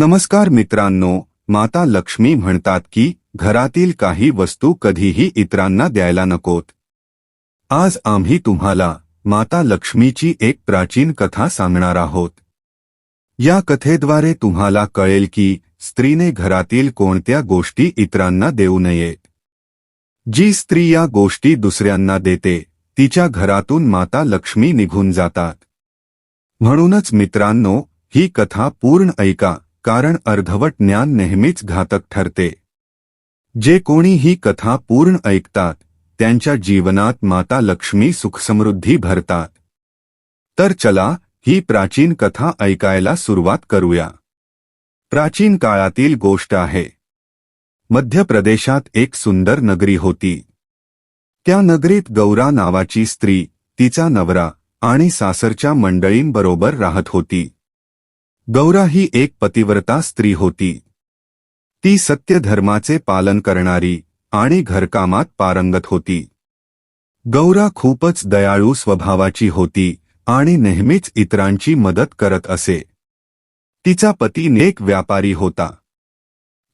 नमस्कार मित्रांनो माता लक्ष्मी म्हणतात की घरातील काही वस्तू कधीही इतरांना द्यायला नकोत. आज आम्ही तुम्हाला माता लक्ष्मीची एक प्राचीन कथा सांगणार आहोत. या कथेद्वारे तुम्हाला कळेल की स्त्रीने घरातील कोणत्या गोष्टी इतरांना देऊ नयेत. जी स्त्री या गोष्टी दुसऱ्यांना देते तिच्या घरातून माता लक्ष्मी निघून जातात. म्हणूनच मित्रांनो ही कथा पूर्ण ऐका. कारण अर्धवट ज्ञान नेहमीच घातक ठरते. जे कोणी ही कथा पूर्ण ऐकतात त्यांच्या जीवनात माता लक्ष्मी सुखसमृद्धी भरतात. तर चला ही प्राचीन कथा ऐकायला सुरुवात करूया. प्राचीन काळातील गोष्ट आहे. मध्य प्रदेशात एक सुंदर नगरी होती. त्या नगरीत गौरा नावाची स्त्री तिचा नवरा आणि सासरच्या मंडळींबरोबर राहत होती. गौरा ही एक पतिव्रता स्त्री होती. ती सत्य धर्माचे पालन करणारी आणि घरकामात पारंगत होती. गौरा खूपच दयाळू स्वभावाची होती आणि नेहमीच इतरांची मदत करत असे. तिचा पती नेक व्यापारी होता.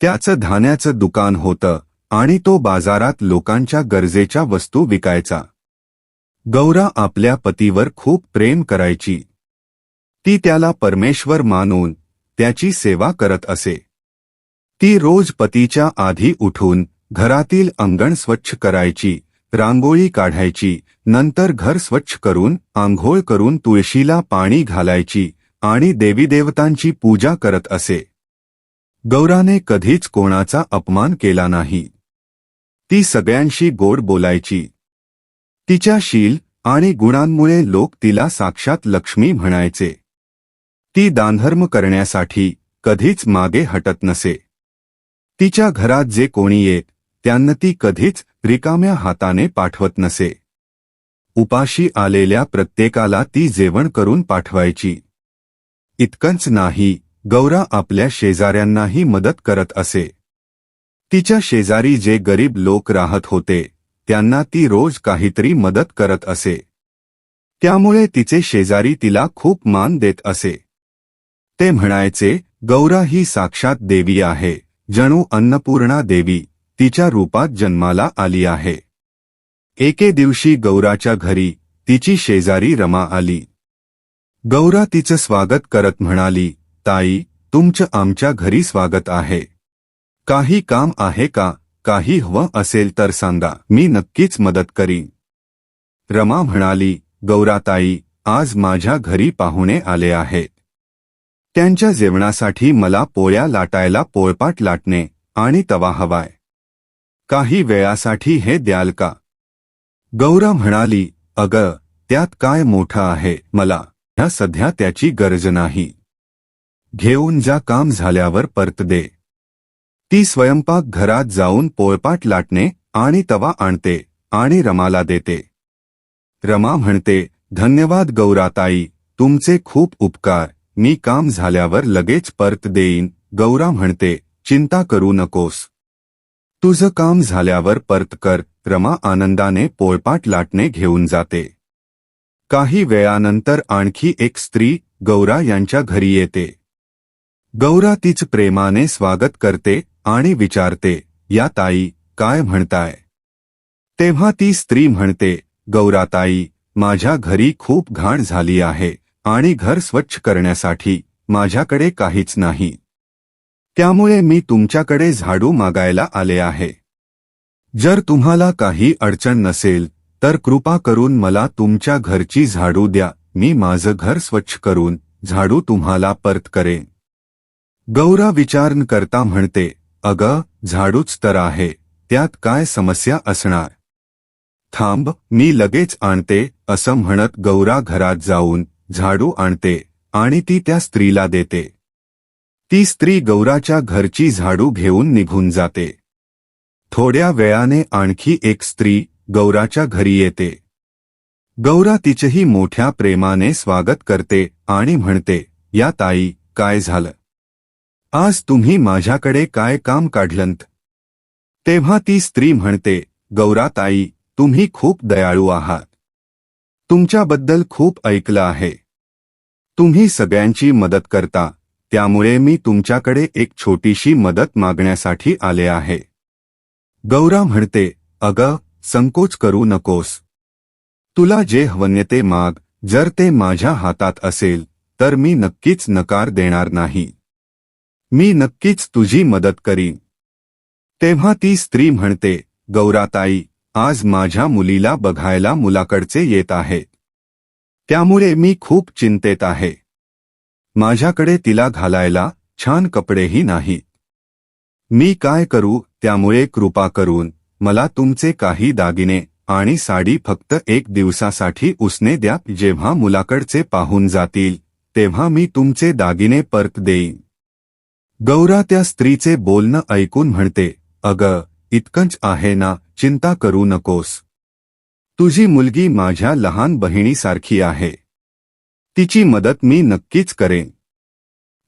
त्याचं धान्याचं दुकान होतं आणि तो बाजारात लोकांच्या गरजेच्या वस्तू विकायचा. गौरा आपल्या पतीवर खूप प्रेम करायची. ती त्याला परमेश्वर मानून त्याची सेवा करत असे. ती रोज पतीच्या आधी उठून घरातील अंगण स्वच्छ करायची रांगोळी काढायची नंतर घर स्वच्छ करून आंघोळ करून तुळशीला पाणी घालायची आणि देवीदेवतांची पूजा करत असे. गौराने कधीच कोणाचा अपमान केला नाही. ती सगळ्यांशी गोड बोलायची. तिच्या शील आणि गुणांमुळे लोक तिला साक्षात लक्ष्मी म्हणायचे. ती दानधर्म करण्यासाठी कधीच मागे हटत नसे. तिच्या घरात जे कोणी येत त्यांना ती कधीच रिकाम्या हाताने पाठवत नसे. उपाशी आलेल्या प्रत्येकाला ती जेवण करून पाठवायची. इतकंच नाही गौरा आपल्या शेजाऱ्यांनाही मदत करत असे. तिच्या शेजारी जे गरीब लोक राहत होते त्यांना ती रोज काहीतरी मदत करत असे. त्यामुळे तिचे शेजारी तिला खूप मान देत असे. ते म्हणायचे गौरा ही साक्षात देवी आहे. जणू अन्नपूर्णा देवी. तिच्या रूपात जन्माला आली आहे. एके दिवशी गौराच्या घरी तिची शेजारी रमा आली. गौरा तिचं स्वागत करत म्हणाली ताई तुमचं आमच्या घरी स्वागत आहे. काही काम आहे का? काही हवं असेल तर सांगा. मी नक्कीच मदत करीन. रमा म्हणाली गौराताई आज माझ्या घरी पाहुणे आले आहेत. त्यांच्या जेवणासाठी मला पोळ्या लाटायला पोळपाट लाटणे आणि तवा हवाय. काही वेळासाठी हे द्याल का? गौरा म्हणाली अग त्यात काय मोठं आहे मला ह्या सध्या त्याची गरज नाही. घेऊन जा काम झाल्यावर परत दे. ती स्वयंपाक घरात जाऊन पोळपाट लाटणे आणि तवा आणते आणि रमाला देते. रमा म्हणते धन्यवाद गौराताई तुमचे खूप उपकार. मी काम झाल्यावर लगेच परत देईन. गौरा म्हणते चिंता करू नकोस. तुझं काम झाल्यावर परत कर. रमा आनंदाने पोळपाट लाटणे घेऊन जाते. काही वेळानंतर आणखी एक स्त्री गौरा यांच्या घरी येते. गौरा तीच प्रेमाने स्वागत करते आणि विचारते या ताई काय म्हणताय? तेव्हा ती स्त्री म्हणते गौराताई माझ्या घरी खूप घाण झाली आहे. आणि घर स्वच्छ करण्यासाठी माझ्याकडे काहीच नाही. त्यामुळे मी तुमच्याकडे झाडू मागायला आले आहे. जर तुम्हाला काही अडचण नसेल तर कृपा करून मला तुमच्या घरची झाडू द्या. मी माझं घर स्वच्छ करून झाडू तुम्हाला परत करेन. गौरा विचार करता म्हणते अग झाडूच तर आहे त्यात काय समस्या असणार? थांब मी लगेच आणते असं म्हणत गौरा घरात जाऊन झाडू आणते आणि ती त्या स्त्रीला देते. ती स्त्री गौराच्या घरची झाडू घेऊन निघून जाते. थोड्या वेळाने आणखी एक स्त्री गौराच्या घरी येते. गौरा तिचेही मोठ्या प्रेमाने स्वागत करते आणि म्हणते या ताई काय झालं? आज तुम्ही माझ्याकडे काय काम काढलंत? तेव्हा ती स्त्री म्हणते गौराताई तुम्ही खूप दयाळू आहात. तुमच्याबद्दल खूप ऐकलं आहे. तुम्ही सगळ्यांची मदत करता त्यामुळे मी तुमच्याकडे एक छोटीशी मदत मागण्यासाठी आले आहे. गौरा म्हणते अग संकोच करू नकोस. तुला जे हवन्य ते माग जर ते माझ्या हातात असेल तर मी नक्कीच नकार देणार नाही. मी नक्कीच तुझी मदत करीन. तेव्हा ती स्त्री म्हणते गौराताई आज माझ्या मुलीला बघायला मुलाकडचे येत आहेत त्यामुळे मी खूप चिंतेत आहे. माझ्याकडे तिला घालायला छान कपडेही नाहीत मी काय करू त्यामुळे कृपा करून मला तुमचे काही दागिने आणि साडी फक्त एक दिवसासाठी उसने द्या जेव्हा मुलाकडचे पाहून जातील तेव्हा मी तुमचे दागिने परत देईन. गौरा त्या स्त्रीचे बोलणं ऐकून म्हणते अग इतकंच आहे ना चिंता करू नकोस. तुझी मुलगी माझ्या लहान बहिणीसारखी आहे. तिची मदत मी नक्कीच करेन.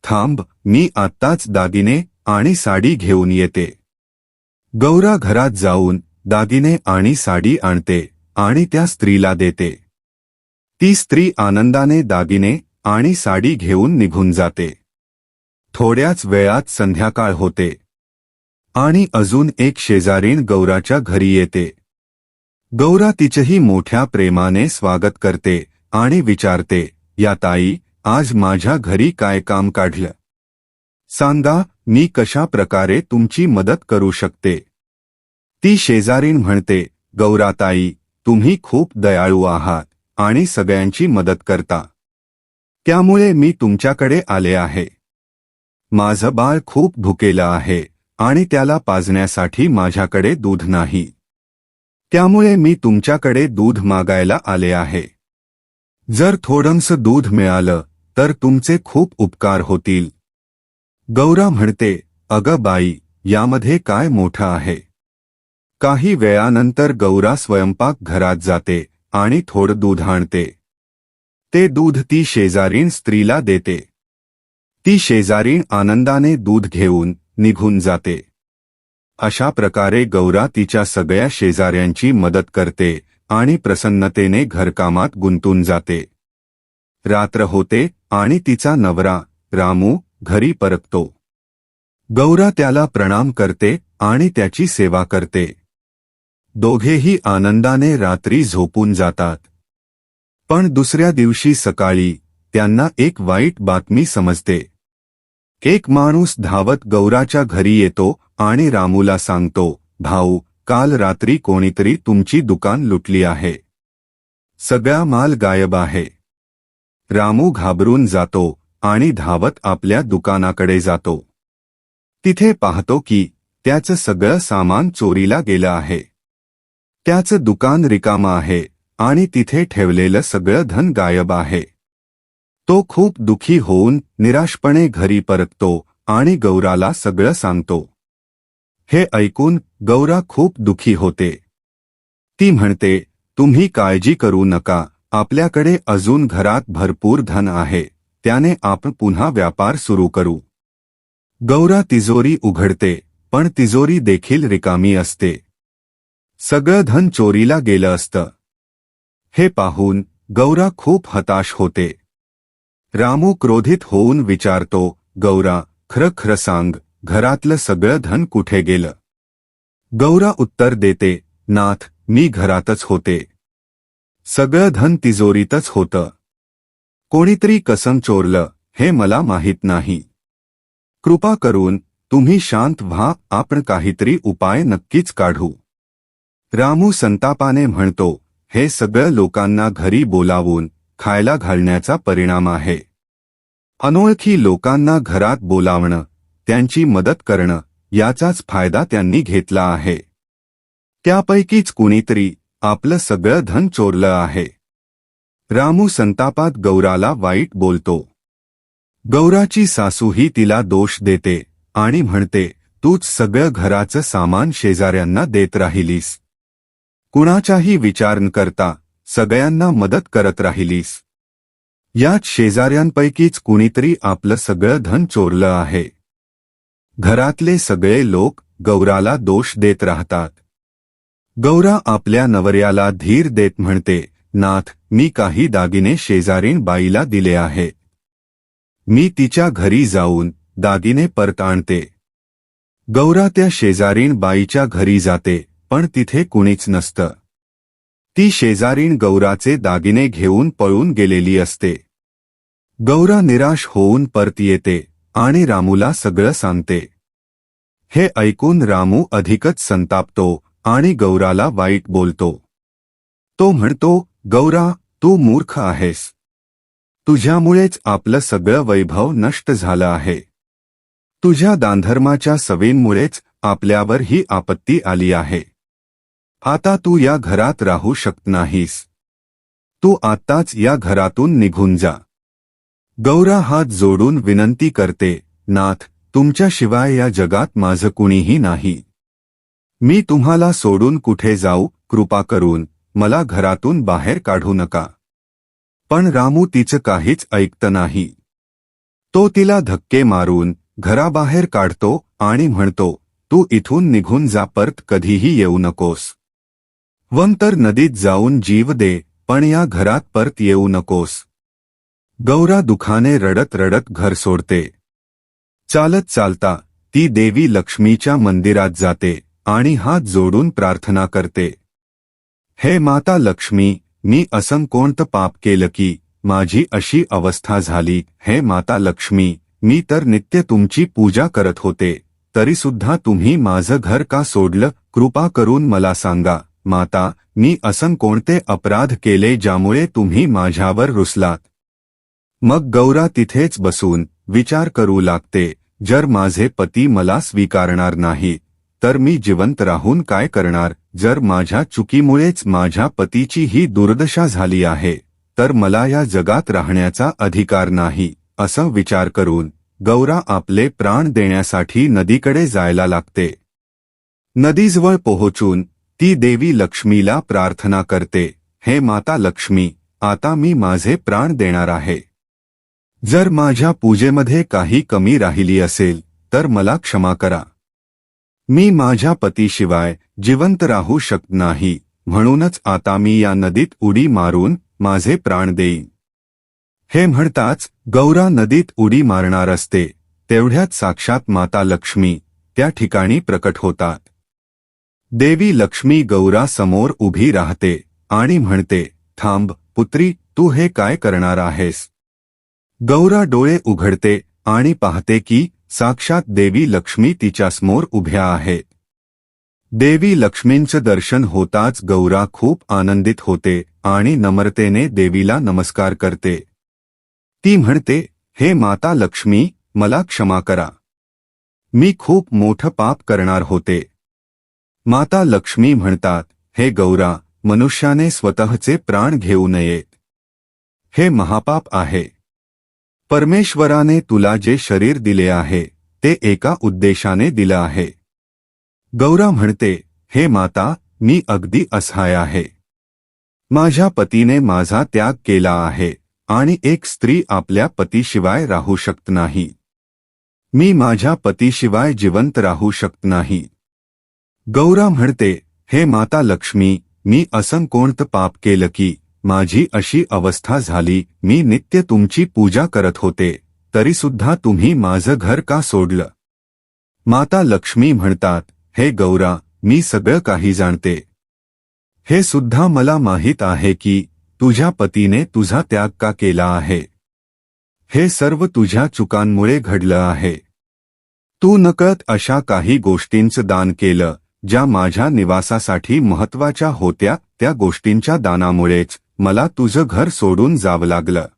थांब मी आत्ताच दागिने आणि साडी घेऊन येते. गौरा घरात जाऊन दागिने आणि साडी आणते आणि त्या स्त्रीला देते. ती स्त्री आनंदाने दागिने आणि साडी घेऊन निघून जाते. थोड्याच वेळात संध्याकाळ होते. आणि अजून एक शेजारीण गौराच्या घरी येते. गौरा तिचेही मोठ्या प्रेमाने स्वागत करते आणि विचारते या ताई आज माझ्या घरी काय काम काढलं? सांगा मी कशा प्रकारे तुमची मदत करू शकते? ती शेजारीण म्हणते गौराताई तुम्ही खूप दयाळू आहात आणि सगळ्यांची मदत करता. त्यामुळे मी तुमच्याकडे आले आहे. माझं बाळ खूप भुकेलं आहे आणि त्याला पाजण्यासाठी माझ्याकडे दूध नाही. त्यामुळे मी तुमच्याकडे दूध मागायला आले आहे. जर थोडंस दूध मिळालं तर तुमचे खूप उपकार होतील. गौरा म्हणते अग बाई यामध्ये काय मोठं आहे? काही वेळानंतर गौरा स्वयंपाक घरात जाते आणि थोडं दूध आणते. ते दूध ती शेजारीण स्त्रीला देते. ती शेजारीण आनंदाने दूध घेऊन निघून जाते. अशा प्रकारे गौरा तिच्या सगळ्या शेजाऱ्यांची मदत करते आणि प्रसन्नतेने घरकामात गुंतून जाते. रात्र होते आणि तिचा नवरा रामू घरी परततो. गौरा त्याला प्रणाम करते आणि त्याची सेवा करते. दोघेही आनंदाने रात्री झोपून जातात. पण दुसऱ्या दिवशी सकाळी त्यांना एक वाईट बातमी समजते. एक माणूस धावत गौराच्या घरी येतो आणि रामूला सांगतो भाऊ काल रात्री कोणीतरी तुमची दुकान लुटली आहे. सगळा माल गायब आहे. रामू घाबरून जातो आणि धावत आपल्या दुकानाकडे जातो. तिथे पाहतो की त्याचं सगळं सामान चोरीला गेलं आहे. त्याचं दुकान रिकामं आहे आणि तिथे ठेवलेलं सगळं धन गायब आहे. तो खूप दुखी होऊन निराशपणे घरी परततो आणि गौराला सगळं सांगतो. हे ऐकून गौरा खूप दुखी होते. ती म्हणते, तुम्ही काळजी करू नका, आपल्याकडे अजून घरात भरपूर धन आहे, त्याने आपण पुन्हा व्यापार सुरू करू. गौरा तिजोरी उघडते, पण तिजोरी देखील रिकामी असते. सगळं धन चोरीला गेलं असतं. हे पाहून गौरा खूप हताश होते. रामू क्रोधित होऊन विचारतो, गौरा, खरं खरं सांग घरातलं सगळं धन कुठे गेलं? गौरा उत्तर देते नाथ मी घरातच होते. सगळं धन तिजोरीतच होतं. कोणीतरी कसम चोरलं हे मला माहीत नाही. कृपा करून तुम्ही शांत व्हा आपण काहीतरी उपाय नक्कीच काढू. रामू संतापाने म्हणतो हे सगळं लोकांना घरी बोलावून खायला घालण्याचा परिणाम आहे. अनोळखी लोकांना घरात बोलावणं त्यांची मदत करणं याचाच फायदा त्यांनी घेतला आहे. त्यापैकीच कुणीतरी आपलं सगळं धन चोरलं आहे. रामू संतापात गौराला वाईट बोलतो. गौराची सासूही तिला दोष देते आणि म्हणते तूच सगळं घराचं सामान शेजाऱ्यांना देत राहिलीस. कुणाचाही विचार न करता सगळ्यांना मदत करत राहिलीस. यात शेजाऱ्यांपैकीच कुणीतरी आपलं सगळं धन चोरलं आहे. घरातले सगळे लोक गौराला दोष देत राहतात. गौरा आपल्या नवऱ्याला धीर देत म्हणते नाथ मी काही दागिने शेजारीण बाईला दिले आहे. मी तिच्या घरी जाऊन दागिने परत आणते. गौरा त्या शेजारीण बाईच्या घरी जाते पण तिथे कुणीच नसतं. ती शेजारीण गौराचे दागिने घेऊन पळून गेलेली असते. गौरा निराश होऊन परत येते. आणि रामूला सगळं सांगते. हे ऐकून रामू अधिकच संतापतो आणि गौराला वाईट बोलतो. तो म्हणतो गौरा तू मूर्ख आहेस. तुझ्यामुळेच आपलं सगळं वैभव नष्ट झालं आहे. तुझ्या दानधर्माच्या सवयींमुळेच आपल्यावर ही आपत्ती आली आहे. आता तू या घरात राहू शकत नाहीस. तू आत्ताच या घरातून निघून जा. गौरा हात जोडून विनंती करते नाथ तुमच्याशिवाय या जगात माझं कुणीही नाही. मी तुम्हाला सोडून कुठे जाऊ कृपा करून मला घरातून बाहेर काढू नका. पण रामू तिचं काहीच ऐकत नाही. तो तिला धक्के मारून घराबाहेर काढतो आणि म्हणतो तू इथून निघून जा परत कधीही येऊ नकोस. वंतर तर नदीत जाऊन जीव दे पण या घरात परत येऊ नकोस. गौरा दुखाने रडत रडत घर सोडते. चालत चालता ती देवी लक्ष्मीच्या मंदिरात जाते आणि हात जोडून प्रार्थना करते. हे माता लक्ष्मी मी असं कोणतं पाप केलं की माझी अशी अवस्था झाली. हे माता लक्ष्मी मी तर नित्य तुमची पूजा करत होते. तरीसुद्धा तुम्ही माझं घर का सोडलं? कृपा करून मला सांगा. माता मी असं कोणते अपराध केले ज्यामुळे तुम्ही माझ्यावर रुसलात. मग गौरा तिथेच बसून विचार करू लागते जर माझे पती मला स्वीकारणार नाही तर मी जिवंत राहून काय करणार जर माझ्या चुकीमुळेच माझ्या पतीची ही दुर्दशा झाली आहे तर मला या जगात राहण्याचा अधिकार नाही असं विचार करून गौरा आपले प्राण देण्यासाठी नदीकडे जायला लागते. नदीजवळ पोहोचून ती देवी लक्ष्मीला प्रार्थना करते हे माता लक्ष्मी आता मी माझे प्राण देणार आहे जर माझ्या पूजेमध्ये काही कमी राहिली असेल तर मला क्षमा करा. मी माझ्या पतीशिवाय जिवंत राहू शकत नाही म्हणूनच आता मी या नदीत उडी मारून माझे प्राण देईन. हे म्हणताच गौरा नदीत उडी मारणार असते तेवढ्यात साक्षात माता लक्ष्मी त्या ठिकाणी प्रकट होतात. देवी लक्ष्मी गौरा समोर उभी राहते आणि म्हणते थांब पुत्री तू हे काय करणार आहेस? गौरा डोळे उघडते आणि पाहते की साक्षात देवी लक्ष्मी तिच्यासमोर उभ्या आहेत देवी लक्ष्मींचं दर्शन होताच गौरा खूप आनंदित होते आणि नम्रतेने देवीला नमस्कार करते. ती म्हणते हे माता लक्ष्मी मला क्षमा करा. मी खूप मोठं पाप करणार होते. माता लक्ष्मी म्हणतात हे गौरा मनुष्याने स्वतःचे प्राण घेऊ नयेत हे महापाप आहे. परमेश्वराने तुला जे शरीर दिले आहे, ते एका उद्देशाने दिलं आहे. गौरा म्हणते, हे माता, मी अगदी असहाय आहे. माझ्या पतीने माझा त्याग केला आहे आणि एक स्त्री आपल्या पतीशिवाय राहू शकत नाही. मी माझ्या पतीशिवाय जिवंत राहू शकत नाही. गौरा म्हणते, हे माता लक्ष्मी, मी असं कोणतं पाप केलं की माझी अशी अवस्था झाली मी नित्य तुमची पूजा करत होते तरीसुद्धा तुम्ही माझं घर का सोडलं? माता लक्ष्मी म्हणतात हे गौरा मी सगळं काही जाणते. हे सुद्धा मला माहीत आहे की तुझ्या पतीने तुझा त्याग का केला आहे? हे सर्व तुझ्या चुकांमुळे घडलं आहे. तू नकळत अशा काही गोष्टींचं दान केलं ज्या माझ्या निवासासाठी महत्त्वाच्या होत्या त्या गोष्टींच्या दानामुळेच. मला तुझं घर सोडून जावं लागलं.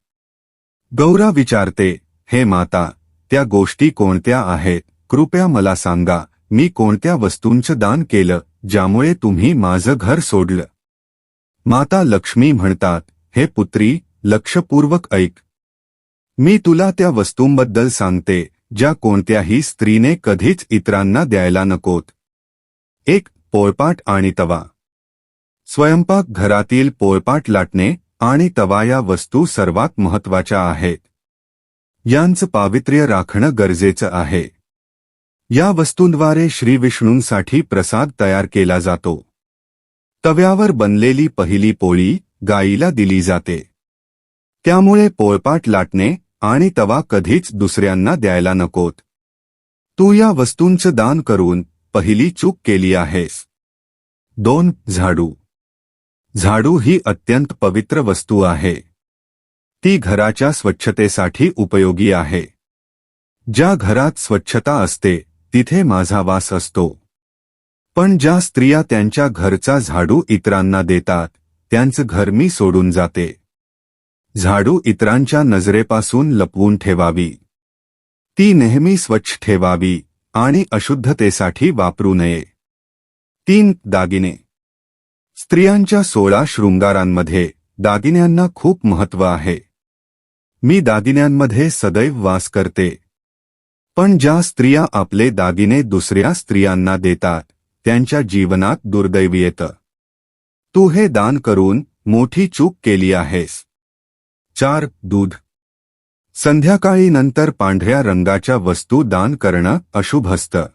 गौरा विचारते हे माता त्या गोष्टी कोणत्या आहेत? कृपया मला सांगा मी कोणत्या वस्तूंचं दान केलं ज्यामुळे तुम्ही माझं घर सोडलं? माता लक्ष्मी म्हणतात हे पुत्री लक्षपूर्वक ऐक. मी तुला त्या वस्तूंबद्दल सांगते ज्या कोणत्याही स्त्रीने कधीच इतरांना द्यायला नकोत. एक पोळपाट आणि तवा. स्वयंपाक घरातील पोळपाट लाटणे आणि तवा या वस्तू सर्वात महत्त्वाच्या आहेत. यांचं पावित्र्य राखणं गरजेचं आहे. या वस्तूंद्वारे श्रीविष्णूंसाठी प्रसाद तयार केला जातो. तव्यावर बनलेली पहिली पोळी गाईला दिली जाते. त्यामुळे पोळपाट लाटणे आणि तवा कधीच दुसऱ्यांना द्यायला नकोत. तू या वस्तूंचं दान करून पहिली चूक केली आहेस. दोन झाडू झाडू ही अत्यंत पवित्र वस्तू आहे. ती घराच्या स्वच्छतेसाठी उपयोगी आहे. ज्या घरात स्वच्छता असते तिथे माझा वास असतो. पण ज्या स्त्रिया त्यांच्या घरचा झाडू इतरांना देतात त्यांचं घर मी सोडून जाते. झाडू इतरांच्या नजरेपासून लपवून ठेवावी. ती नेहमी स्वच्छ ठेवावी आणि अशुद्धतेसाठी वापरू नये. तीन दागिने स्त्रियांच्या सोळा शृंगारांमध्ये दागिन्यांना खूप महत्त्व आहे. मी दागिन्यांमध्ये सदैव वास करते. पण ज्या स्त्रिया आपले दागिने दुसऱ्या स्त्रियांना देतात त्यांच्या जीवनात दुर्दैव येतं. तू हे दान करून मोठी चूक केली आहेस. चार दूध. संध्याकाळी नंतर पांढऱ्या रंगाच्या वस्तू दान करणं अशुभ असतं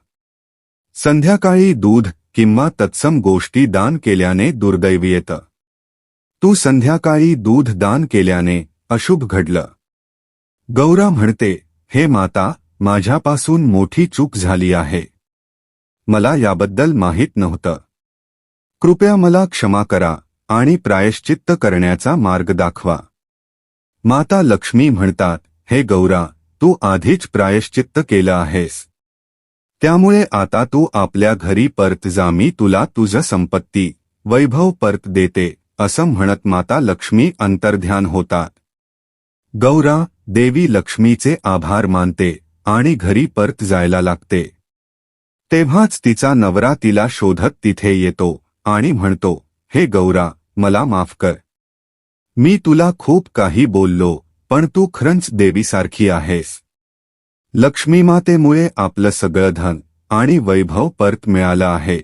संध्याकाळी दूध किंवा तत्सम गोष्टी दान केल्याने दुर्दैव येतं तू संध्याकाळी दूध दान केल्याने अशुभ घडलं. गौरा म्हणते हे माता माझ्यापासून मोठी चूक झाली आहे. मला याबद्दल माहीत नव्हतं. कृपया मला क्षमा करा आणि प्रायश्चित्त करण्याचा मार्ग दाखवा. माता लक्ष्मी म्हणतात हे गौरा तू आधीच प्रायश्चित्त केलं आहेस. त्यामुळे आता तू आपल्या घरी परत जा मी तुला तुझं संपत्ती वैभव परत देते असं म्हणत माता लक्ष्मी अंतर्ध्यान होतात गौरा देवी लक्ष्मीचे आभार मानते आणि घरी परत जायला लागते. तेव्हाच तिचा नवरा तिला शोधत तिथे येतो आणि म्हणतो हे गौरा मला माफ कर. मी तुला खूप काही बोललो पण तू खरंच देवीसारखी आहेस. लक्ष्मीमातेमुळे आपलं सगळं धन आणि वैभव परत मिळालं आहे.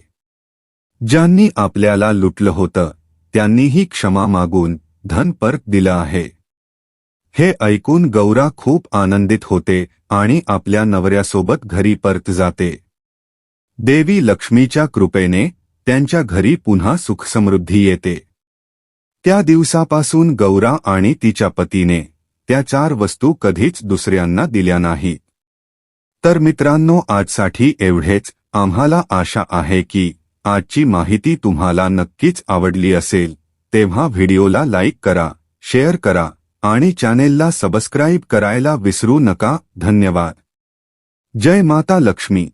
ज्यांनी आपल्याला लुटलं होतं त्यांनीही क्षमा मागून धन परत दिलं आहे. हे ऐकून गौरा खूप आनंदित होते आणि आपल्या नवऱ्यासोबत घरी परत जाते. देवी लक्ष्मीच्या कृपेने त्यांच्या घरी पुन्हा सुखसमृद्धी येते. त्या दिवसापासून गौरा आणि तिच्या पतीने त्या चार वस्तू कधीच दुसऱ्यांना दिल्या नाहीत. तर मित्रांनो आजसाठी एवढेच. आम्हाला आशा आहे की आजची माहिती तुम्हाला नक्कीच आवडली असेल. तेव्हा व्हिडिओला लाईक करा शेअर करा आणि चॅनेलला सबस्क्राईब करायला विसरू नका. धन्यवाद. जय माता लक्ष्मी.